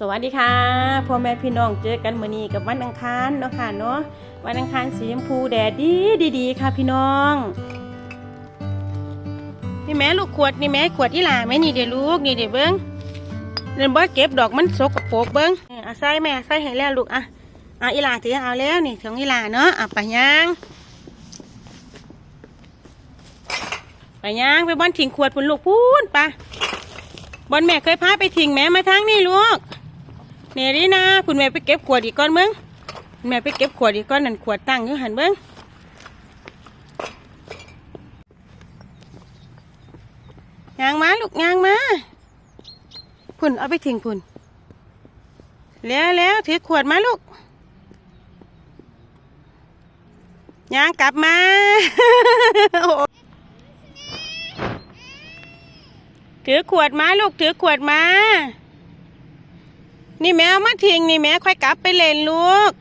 สวัสดีค่ะพ่อแม่พี่น้องเจอกันมื้อนี้กับวันอังคารเนาะค่ะเนาะวันอังคารสีชมพูแดดดีดีๆค่ะพี่น้องนี่แม่ลูกขวดนี่แม่ขวดอีหล่าแม่นี่เดี๋ยวลูกนี่เดี๋ยวเบิ้งเดินบ่เก็บดอกมันสกปรกเบิ้งเอาใส่แม่ใส่ให้แล้วลูกอะเอาอีหล่าถือเอาแล้วนี่ถึงอีหล่าเนาะอะไปย่างไปย่างไปบอนทิ้งขวดพุ่นลูกพูนไปบอลแม่เคยพาไปทิ้งแม่มาทางนี่ลูก เนี่ยดินะคุณแม่ไปเก็บขวดอีกก้อนเบิ้งคุณแม่ไปเก็บขวดอีกก้อนนั่นขวดตั้งอยู่หันเบิ้งยางมาลูกยางมาพุ่นเอาไปทิ้งพุ่นแล้วแล้วถือขวดมาลูกยางกลับมาถือขวดมาลูกถือขวดมา นี่แมวมาทิ้งนี่แม่ค่อยกลับไปเล่นลูก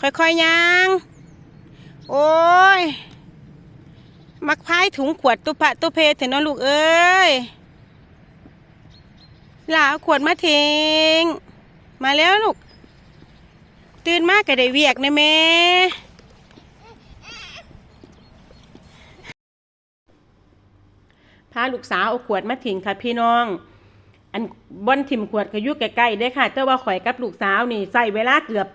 ค่อยๆยาง โอ้ย มักพายถุงขวดตุปะตุเพเถอะนะลูกเอ้ยหลาเอาขวดมาทิ้ง มาแล้วลูก ตื่นมากก็ได้เวียกนะแม่พาลูกสาวเอาขวดมาทิ้งค่ะพี่น้อง อันบอนถิ่มขวดก็อยู่ใกล้ๆเด้ค่ะ แต่ว่าข่อยกับลูกสาวนี่ใส่เวลาเกือบ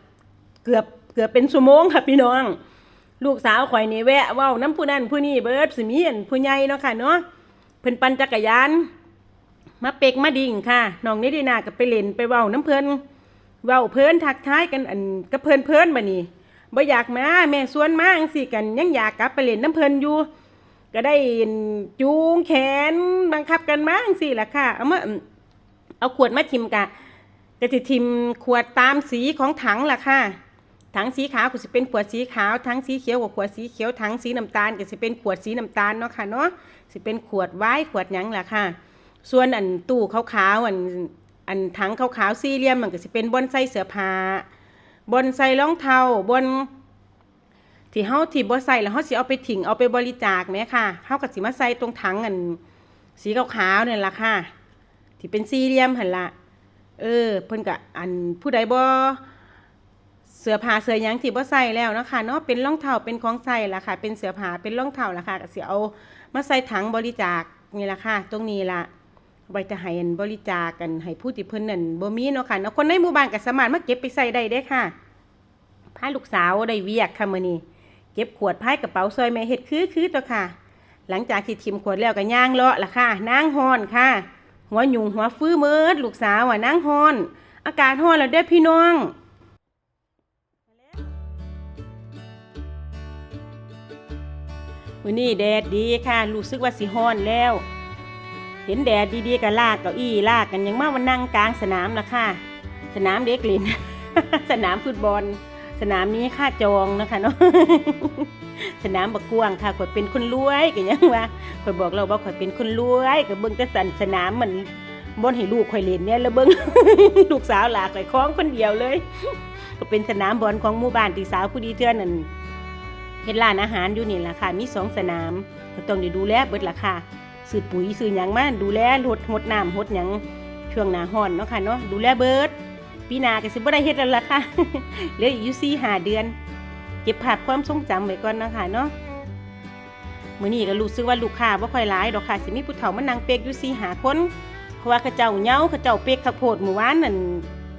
เกือบเกือบเป็นชั่วโมงค่ะพี่น้อง ลูกสาวข่อยนี่แวะเว้าน้ำผู้นั้นผู้นี้เบิร์ดสิมีอันผู้ใหญ่เนาะค่ะเนาะเพิ่นปั่นจักรยานมาเป็กมาดิ่งค่ะน้องนิดินาก็ไปเล่นไปเว้าน้ำเพิ่นเว้าเพิ่นทักทายกันอันกับเพิ่นเพิ่นบัดนี้บ่อยากมาแม่ชวนมาจังซี่กันยังอยากกลับไปเล่นน้ำเพิ่นอยู่ ก็ได้จูงแขนบังคับกันมาจังซี่ล่ะค่ะเอามา เอาขวดมาทิมกะก็จะทิมขวดตามสีของถังล่ะค่ะถังสีขาวก็จะเป็นขวดสีขาวถังสีเขียวกับขวดสีเขียวถังสีน้ำตาลก็จะเป็นขวดสีน้ำตาลเนาะค่ะเนาะจะเป็นขวดไว้ขวดหยังล่ะค่ะ ส่วนอันตู้ขาวๆอันอันถังขาวๆสี่เหลี่ยมมันก็จะเป็นบอนใส่เสื้อผ้าบอนใส่รองเท้าบอนที่เฮาที่บ่ใส่แล้วเฮาสิเอาไปทิ้งเอาไปบริจาคแหมค่ะเฮาก็สิมาใส่ตรงถังอันสีขาวๆนี่ล่ะค่ะ ที่เป็นสี่เหลี่ยมหันละเออ เพิ่นก็อันผู้ใดบ่เสื้อผ้าเสื้อยังที่บ่ใส่แล้วนะคะเนาะเป็นรองเท้าเป็นของใส่ละค่ะ เป็นเสื้อผ้าเป็นรองเท้าละค่ะก็สิเอามาใส่ถังบริจาคนี่ละค่ะ ตรงนี้ละไว้จะให้บริจาคกันให้ผู้ที่เพิ่นนั่นบ่มีเนาะค่ะเนาะคนในหมู่บ้านก็สามารถมาเก็บไปใส่ได้เด้ค่ะพาลูกสาวได้เวียกค่ะมื้อนี้เก็บขวดพายกระเป๋าซอยแม่เฮ็ดคือคือตัวค่ะ หลังจากที่ทิมขวดแล้วก็ย่างเลาะล่ะค่ะนางฮอนค่ะ หัวหยุงหัวฟื้อเมิดลูกสาวอะนางฮอน อากาศฮอนแล้วเด้อพี่น้องวันนี้แดดดีค่ะรู้สึกว่าสิฮอนแล้ว เห็นแดดดีๆก็ลากเก้าอี้ลากกันยังมาวันนั่งกลางสนามละค่ะ สนามเด็กเล่นสนามฟุตบอล สนามนี้ค่าจองนะคะเนาะสนามบักกวางค่ะข่อยเป็นคนรวยก็ยังว่าข่อยบอกเราว่าข่อยเป็นคนรวยก็เบิ่งแต่สันสนามมันบนให้ลูกข่อยเล่นเนี่ยแล้วเบิ่งลูกสาวหลาข่อยคล้องคนเดียวเลย ก็เป็นสนามบอลของหมู่บ้านที่สาวผู้ดีเทื่อนั่นเฮ็ดร้านอาหารอยู่นี่ล่ะค่ะ มีสองสนามก็ต้องได้ดูแลเบิดล่ะค่ะซื้อปุ๋ยซื้อหยังมาดูแลรดหดน้ำหดหยังช่วงหน้าร้อนเนาะค่ะเนาะดูแลเบิด ปีหน้าก็สิบ่ได้เฮ็ดแล้วล่ะค่ะเหลืออีกอยู่สี่หาเดือน เก็บภาพความทรงจำไว้ก่อนนะคะเนาะมื้อนี้ก็รู้สึกว่าลูกค้าบ่ค่อยหลายดอกค่ะสิมีผู้เฒ่ามานั่งเปกอยู่สี่หาคนเพราะว่าเขาเจ้าเหงาเขาเจ้าเปกข้าวโพดเมื่อวานนั่น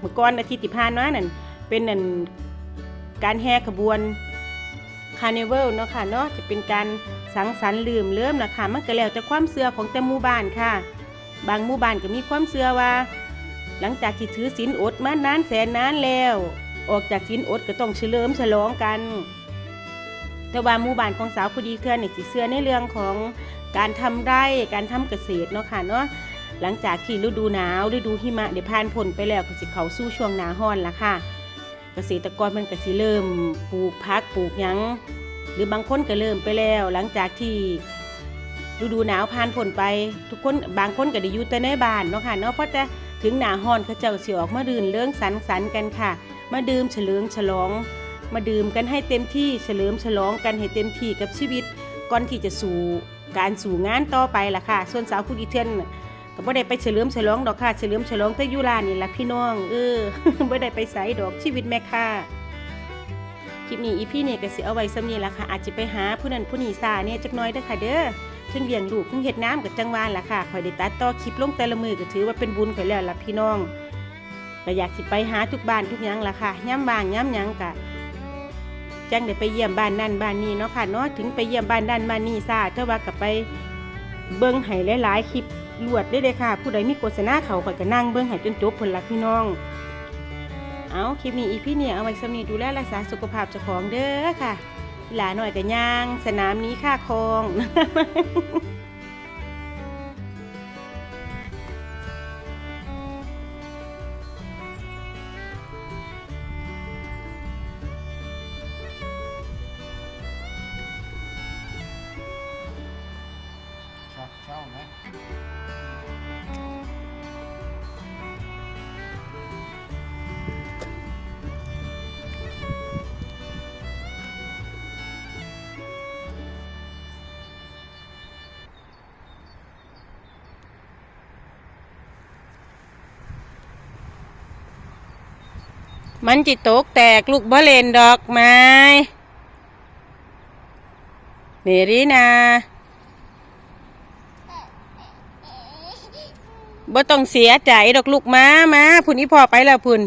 เมื่อก่อนอาทิตย์ที่ผ่านมานั่นเป็นนั่นการแห่ขบวนคาร์นิวัลเนาะค่ะเนาะจะเป็นการสังสรรค์ลืมเลิ่มนะคะมันก็แล้วแต่ความเชื่อของแต่หมู่บ้านค่ะ บางหมู่บ้านก็มีความเชื่อว่า หลังจากที่ถือศีลอดมานานแสนนานแล้ว ออกจากศีลอดก็ต้องเฉลิมฉลองกัน แต่ว่าหมู่บ้านของสาวผู้ดีเทือนนี่สิเชื่อในเรื่องของการทำไร่การทำเกษตรเนาะค่ะเนาะหลังจากที่ฤดูหนาวฤดูหิมะได้ผ่านพ้นไปแล้วก็สิเขาสู่ช่วงหนาร้อนละค่ะ เกษตรกรมันก็สิเริ่มปลูกพักปลูกหยังหรือบางคนก็เริ่มไปแล้ว หลังจากที่ฤดูหนาวผ่านพ้นไป ทุกคนบางคนก็ได้อยู่แต่ในบ้านเนาะค่ะเนาะเพราะแต่ ถึงหน้าร้อนเขาเจ้าสิออกมาดื่นเรื่องสันสันกันค่ะ มาดื่มเฉลิมฉลอง มาดื่มกันให้เต็มที่เฉลิมฉลองกันให้เต็มที่กับชีวิต ก่อนที่จะสู่การสู่งานต่อไปล่ะค่ะ ส่วนสาวผู้ดีเทือนก็บ่ได้ไปเฉลิมฉลองดอกค่ะเฉลิมฉลองแต่ยุลานนี่ล่ะพี่น้องเออบ่ได้ไปไสดอกชีวิตแม่ค่ะคลิปนี้อีพี่เนี่ยก็สิเอาไว้ซ้ำนี้ล่ะค่ะอาจจะไปหาผู้นั้นผู้นี้ซาเนี่ยจักน้อยเด้อค่ะเด้อ เพิ่งเลี้ยงลูกเพิ่งเฮ็ดน้ำกับจังหวานล่ะค่ะข่อยได้ตัดต่อคลิปลงแต่ละมือก็ถือว่าเป็นบุญข่อยแล้วล่ะพี่น้องก็อยากสิไปหาทุกบ้านทุกยังล่ะค่ะย่ำว่างย่ำยังกะจังได้ไปเยี่ยมบ้านนั่นบ้านนี้เนาะค่ะเนาะถึงไปเยี่ยมบ้านนั่นบ้านนี้ซาเท่าว่ากับไปเบิ่งให้หลายๆคลิปลวดได้เลยค่ะ ผู้ใดมีโฆษณาเขาข่อยก็นั่งเบิ่งให้จนจบเพิ่นละพี่น้องเอาคลิปนี้อีพี่เนี่ยเอาไว้สำนีดูแลรักษาสุขภาพเจ้าของเด้อค่ะ หลาหน่อยก็ย่าง สนามนี้ค่าคอง ชอบชอบไหม มันจิตกแตกลูกบะเลนดอกไม้เนรีนาบ่ต้องเสียใจดอกลูกม้ามาพุ่นอีพ่อไปแล้วพุ่น